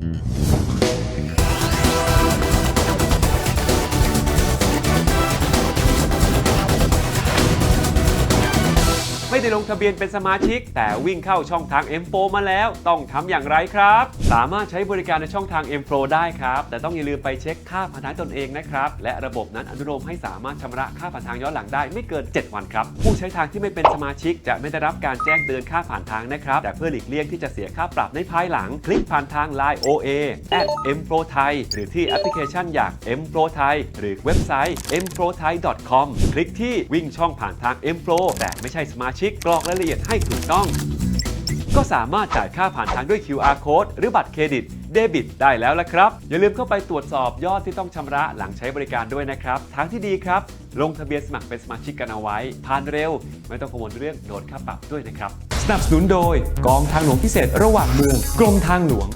Mm-hmm. ไม่ได้ลงทะเบียนเป็นสมาชิก แต่วิ่งเข้าช่องทาง M4 มาแล้วต้องทำอย่างไรครับ สามารถใช้บริการในช่องทาง M4 ได้ครับ แต่ต้องอย่าลืมไปเช็คค่าผ่านทางตนเองนะครับ และระบบนั้นอนุโลมให้สามารถชำระค่าผ่านทางย้อนหลังได้ไม่เกิน 7 วันครับ ผู้ใช้ทางที่ไม่เป็นสมาชิก จะไม่ได้รับการแจ้งเตือนค่าผ่านทางนะครับ แต่เพื่อหลีกเลี่ยงที่จะเสียค่าปรับในภายหลัง คลิกผ่านทาง Line OA @mpro thai หรือที่แอปพลิเคชันอย่าง mpro thai หรือเว็บไซต์ mprothai.com คลิกที่วิ่งช่องผ่านทาง mpro แต่ไม่ใช่สมาชิกกกรอกรายละเอียดให้ถูกต้อง ก็สามารถจ่ายค่าผ่านทางด้วย QR code หรือบัตรเครดิตเดบิตได้แล้วละครับ อย่าลืมเข้าไปตรวจสอบยอดที่ต้องชำระหลังใช้บริการด้วยนะครับทางที่ดีครับ ลงทะเบียนสมัครเป็นสมาชิกกันเอาไว้ผ่านเร็ว ไม่ต้องกังวลเรื่องโดนค่าปรับด้วยนะครับ สนับสนุนโดยกองทางหลวงพิเศษระหว่างเมือง กรมทางหลวง